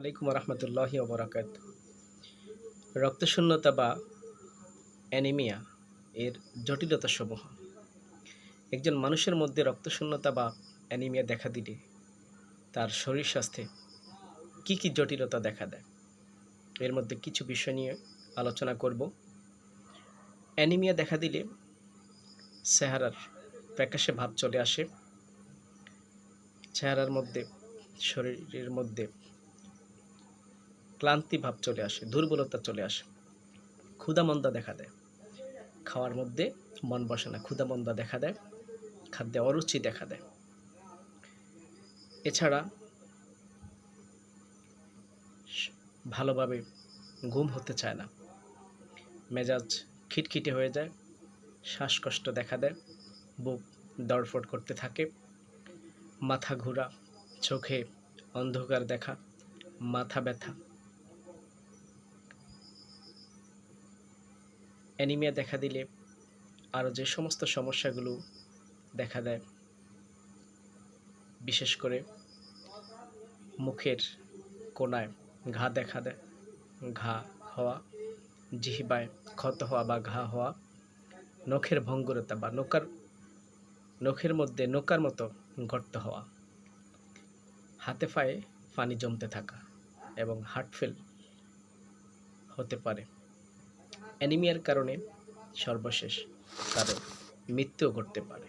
আলাইকুম রহমতুল্লাহি ওবরাকাত। রক্তশূন্যতা বা অ্যানিমিয়া এর জটিলতা সমূহ একজন মানুষের মধ্যে রক্তশূন্যতা বা অ্যানিমিয়া দেখা দিলে তার শরীর স্বাস্থ্যে কী কী জটিলতা দেখা দেয়? এর মধ্যে কিছু বিষয় নিয়ে আলোচনা করব। অ্যানিমিয়া দেখা দিলে চেহারার প্যাকাশে ভাব চলে আসে। চেহারার মধ্যে, শরীরের মধ্যে ক্লান্তি ভাব চলে আসে, দুর্বলতা চলে আসে। ক্ষুধামন্দা দেখা দেয়। খাওয়ার মধ্যে মন বসে না ক্ষুধামন্দা দেখা দেয়। খাদ্যে অরুচি দেখা দেয়। এছাড়া ভালোভাবে ঘুম হতে চায় না। মেজাজ খিটখিটে হয়ে যায়, শ্বাসকষ্ট দেখা দেয়, বুক দরফট করতে থাকে, মাথা ঘোরা, চোখে অন্ধকার দেখা, মাথা ব্যথা। অ্যানিমিয়া দেখা দিলে আরও যে সমস্ত সমস্যাগুলো দেখা দেয়, বিশেষ করে মুখের কোনায় ঘা দেখা দেয়, ঘা হওয়া, জিহিবায় ক্ষত হওয়া বা ঘা হওয়া, নখের ভঙ্গুরতা বা নৌকার, নখের মধ্যে নৌকার মতো গর্ত হওয়া, হাতে পায়ে পানি জমতে থাকা এবং হার্টফেল হতে পারে। অ্যানিমিয়ার কারণে সর্বশেষ তাদের মৃত্যুও ঘটতে পারে।